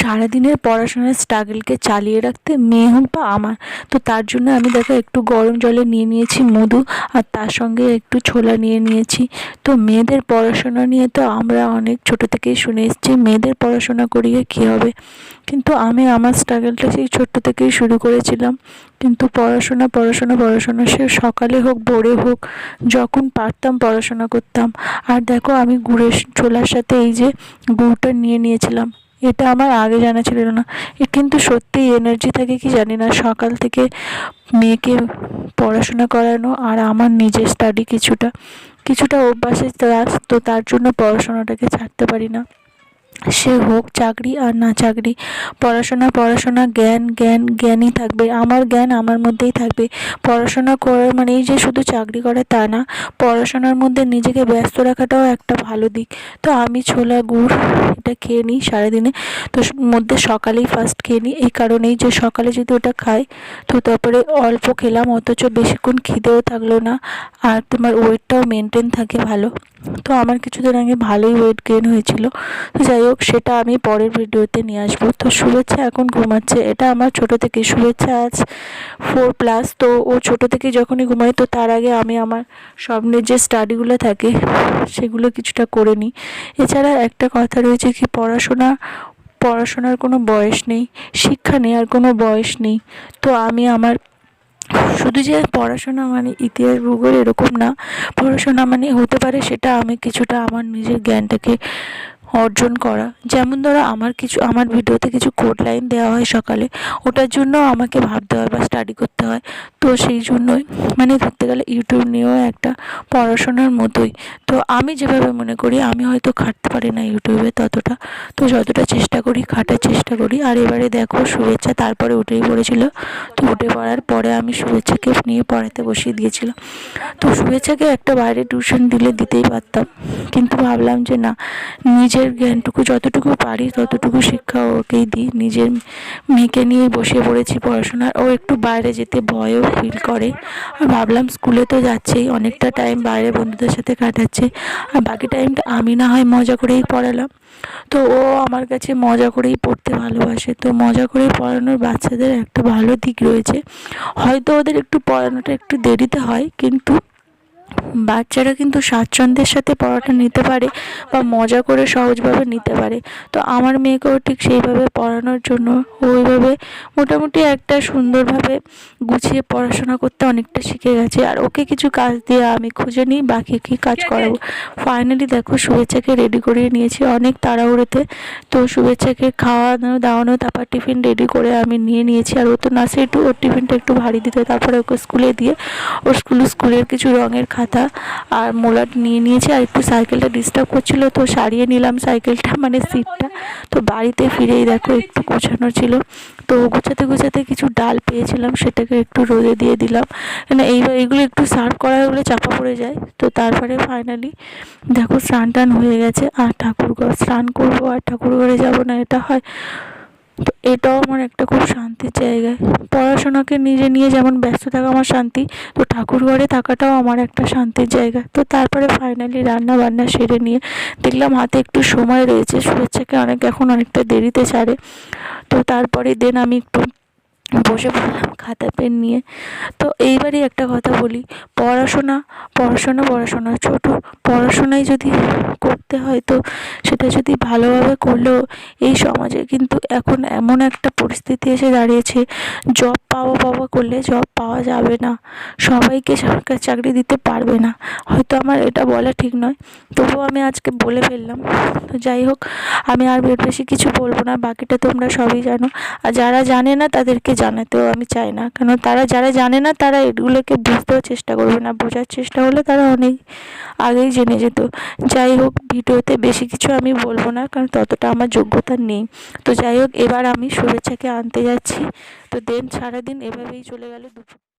সারাদিনের পড়াশোনার স্ট্রাগলকে চালিয়ে রাখতে মেয়ে হোক বা আমার, তো তার জন্য আমি দেখো একটু গরম জলে নিয়ে নিয়েছি মধু আর তার সঙ্গে একটু ছোলা নিয়ে নিয়েছি। তো মেয়েদের পড়াশোনা নিয়ে তো আমরা অনেক ছোটো থেকেই শুনে এসেছি, মেয়েদের পড়াশোনা করিয়ে কী হবে? কিন্তু আমি আমার স্ট্রাগলটা সেই ছোট্ট থেকেই শুরু করেছিলাম। কিন্তু পড়াশোনা পড়াশোনা পড়াশোনা সে সকালে হোক, ভোরে হোক, যখন পারতাম পড়াশোনা করতাম। আর দেখো আমি গুড়ের ছোলার সাথে এই যে গুড়টা নিয়ে নিয়েছিলাম। এটা আমার আগে জানা ছিল না। এ কিন্তু সত্যি এনার্জি থাকে কি জানি না, সকাল থেকে মেয়েকে পড়াশোনা করানো আর আমার নিজের স্টাডি কিছুটা কিছুটা অভ্যাসের তো তার জন্য পড়াশোনাটাকে ছাড়তে পারি না। সে হোক চাকরি আর না চাকরি, পড়াশোনা পড়াশোনা, জ্ঞান জ্ঞান, জ্ঞানই থাকবে। আমার জ্ঞান আমার মধ্যেই থাকবে। পড়াশোনা করার মানেই যে শুধু চাকরি করে তা না, পড়াশোনার মধ্যে নিজেকে ব্যস্ত রাখাটাও একটা ভালো দিক। তো আমি ছোলা, গুড় এটা খেয়ে নিই সারাদিনে। তো মধ্যে সকালেই ফার্স্ট খেয়ে নিই। এই কারণেই যে সকালে যদি ওটা খাই, তো তারপরে অল্প খেলাম, অথচ বেশিক্ষণ খিদেও থাকল না। আর তোমার ওয়েটটাও মেনটেন থাকে ভালো। তো আমার কিছুদিন আগে ভালোই ওয়েট গেন হয়েছিল। তো যাই হোক, সেটা আমি পরের ভিডিওতে নিয়ে আসব। তো শুভেচ্ছা এখন ঘুমাচ্ছে। এটা আমার ছোট থেকে শুভেচ্ছা আজ ফোর প্লাস তো ও ছোট থেকে যখনই ঘুমাই তো তার আগে আমি আমার স্বপ্নের যে স্টাডিগুলো থাকে, সেগুলো কিছুটা করে নিই। এছাড়া একটা কথা রয়েছে কি, পড়াশোনা, পড়াশোনার কোনো বয়স নেই, শিক্ষা নেওয়ার কোনো বয়স নেই। তো আমি আমার শুধু যে পড়াশোনা মানে ইতিহাস ভূগোল এরকম না, পড়াশোনা মানে হতে পারে সেটা আমি কিছুটা আমার নিজের জ্ঞানটাকে অর্জন করা। যেমন ধরো আমার কিছু, আমার ভিডিওতে কিছু কোড লাইন দেওয়া হয় সকালে, ওটার জন্য আমাকে ভাবতে হয় বা স্টাডি করতে হয়। তো সেই জন্যই মানে ধরতে গেলে ইউটিউব নিয়েও একটা পড়াশোনার মতোই। তো আমি যেভাবে মনে করি, আমি হয়তো খাটতে পারি না ইউটিউবে ততটা। তো যতটা চেষ্টা করি, খাটার চেষ্টা করি। আর এবারে দেখো শুভেচ্ছা, তারপরে উঠেই পড়েছিল। তো উঠে পড়ার পরে আমি শুভেচ্ছাকে নিয়ে পড়াতে বসিয়ে দিয়েছিলাম। তো শুভেচ্ছাকে একটা বাইরে টিউশন দিলে দিতেই পারতাম। কিন্তু ভাবলাম যে না নিজের জ্ঞানটুকু যতটুকু পারি, ততটুকু শিক্ষা ওকেই দিই। নিজের মেয়েকে নিয়ে বসে পড়েছি পড়াশোনার। ও একটু বাইরে যেতে ভয়ও ফিল করে। আর ভাবলাম স্কুলে তো যাচ্ছেই, অনেকটা টাইম বাইরে বন্ধুদের সাথে কাটাচ্ছে। আর বাকি টাইমটা আমি না হয় মজা করেই পড়ালাম। তো ও আমার কাছে মজা করেই পড়তে ভালোবাসে। তো মজা করে পড়ানোর বাচ্চাদের একটা ভালো দিক রয়েছে। হয়তো ওদের একটু পড়ানোটা একটু দেরিতে হয়, কিন্তু বাচ্চারা কিন্তু স্বাচ্ছন্দ্যের সাথে পড়াটা নিতে পারে বা মজা করে সহজভাবে নিতে পারে। তো আমার মেয়েকেও ঠিক সেইভাবে পড়ানোর জন্য ওইভাবে মোটামুটি একটা সুন্দরভাবে গুছিয়ে পড়াশোনা করতে অনেকটা শিখে গেছে। আর ওকে কিছু কাজ দিয়ে আমি খুঁজে নিই, বাকি কী কাজ করাবো। ফাইনালি দেখো, শুভেচ্ছাকে রেডি করিয়ে নিয়েছি অনেক তাড়াহুড়োতে। তো শুভেচ্ছাকে খাওয়ানো, দাওয়ানো, তারপর টিফিন রেডি করে আমি নিয়ে নিয়েছি। আর ও তো নাচে একটু ওর টিফিনটা একটু ভারী দিতে তারপরে ওকে স্কুলে দিয়ে, ওর স্কুল, স্কুলের কিছু রঙের খাতা আর মোলাট নিয়ে নিয়েছি আর একটু সাইকেলটা ডিস্টার্ব করছিল, তো সারিয়ে নিলাম সাইকেলটা মানে সিটটা তো বাড়িতে ফিরেই দেখো একটু গোছানো ছিল। তো গোছাতে গোছাতে কিছু ডাল পেয়েছিলাম, সেটাকে একটু রোদে দিয়ে দিলাম। কেন এই এইগুলো একটু সার্ভ করা হলে চাপা পড়ে যায়। তো তারপরে ফাইনালি দেখো স্নান টান হয়ে গেছে, আর ঠাকুর ঘর স্নান করব আর ঠাকুর ঘরে যাব না, এটা হয় তো এটাও আমার একটা খুব শান্তির জায়গায়। পড়াশোনাকে নিজে নিয়ে যেমন ব্যস্ত থাকা আমার শান্তি, তো ঠাকুর ঘরে থাকাটাও আমার একটা শান্তির জায়গা। তো তারপরে ফাইনালি রান্না বান্না সেরে নিয়ে দেখলাম হাতে একটু সময় রয়েছে, শুভেচ্ছাকে অনেক, এখন অনেকটা দেরিতে ছাড়ে। তো তারপরে দেন আমি একটু বসে পড়লাম খাতা পেন নিয়ে। তো এইবারই একটা কথা বলি, পড়াশোনা পড়াশোনা পড়াশোনা, ছোট। পড়াশোনায় যদি করতে হয় তো সেটা যদি ভালোভাবে করলেও এই সমাজে কিন্তু এখন এমন একটা পরিস্থিতি এসে দাঁড়িয়েছে জব পাওয়া পাওয়া করলে জব পাওয়া যাবে না। সবাইকে সরকার চাকরি দিতে পারবে না। হয়তো আমার এটা বলা ঠিক নয়, তবুও আমি আজকে বলে ফেললাম। তো যাই হোক, আমি আর বেশি কিছু বলব না, বাকিটা তোমরা সবই জানো। আর যারা জানে না তাদেরকে জানাতেও আমি চাই না। কেন তারা যারা জানে না, তারা এগুলোকে বুঝতেও চেষ্টা করবে না। বোঝার চেষ্টা হলে তারা অনেক আগেই জেনে যেত। যাই হোক, ভিডিওতে বেশি কিছু আমি বলব না, কারণ ততটা আমার যোগ্যতা নেই। তো যাই হোক, এবার আমি শুভেচ্ছাকে আনতে যাচ্ছি। তো দেন সারাদিন এভাবেই চলে গেল দুপুর।